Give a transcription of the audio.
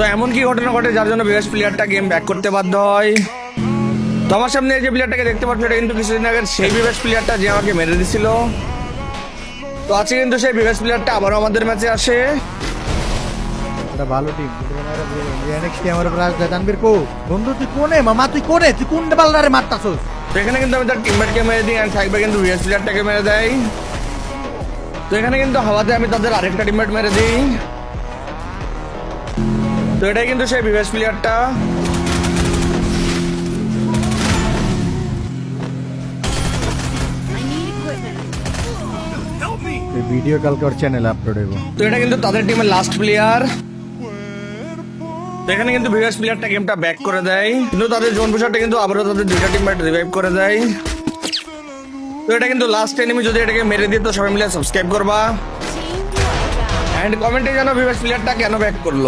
তো এমন কি ঘটনা ঘটে যার জন্য বিএস প্লেয়ারটা গেম ব্যাক করতে বাধ্য হয়। তো আমার সামনে এই যে প্লেয়ারটাকে দেখতে পাচ্ছ এটা কিন্তু কিছুদিন আগে সেই বিবেশ প্লেয়ারটা যে আমাকে মেরে দিছিল। তো আজকে কিন্তু সেই বিবেশ প্লেয়ারটা আবারও আমাদের ম্যাচে আসে। এটা ভালো টিম এনএক্সটি আমার উপর আসবে তানবীর কো বন্ধু তুই কোনে? মামা তুই কোনে? তুই কোন বালদারে মারতাছস? তো এখানে কিন্তু আমি তার টিমমেটকে মেরে দিই অ্যান্ড কিন্তু প্লেয়ারটাকে মেরে দেয়। তো এখানে কিন্তু হাওয়াতে আমি তাদের আরেকটা টিমমেট মেরে দিই। তো এটাই কিন্তু সেই বিবেশ প্লেয়ারটা। ভিডিও কালকে ওর চ্যানেলে আপলোড হইব। তো এটা কিন্তু তাদের টিমের লাস্ট প্লেয়ার তো এখানে কিন্তু ভিউয়ার্স প্লেয়ারটা গেমটা ব্যাক করে দেয়। কিন্তু তাদের জোন পুষারটা কিন্তু আবারও তাদের দুইটা টিম রিভাইভ করে দেয়। তো এটা কিন্তু লাস্ট এনিমি যদি এটাকে মেরে দিত সবাই মিলে সাবস্ক্রাইব করবা. এন্ড কমেন্টে জানো ভিউয়ার্স প্লেয়ারটা কেন ব্যাক করল।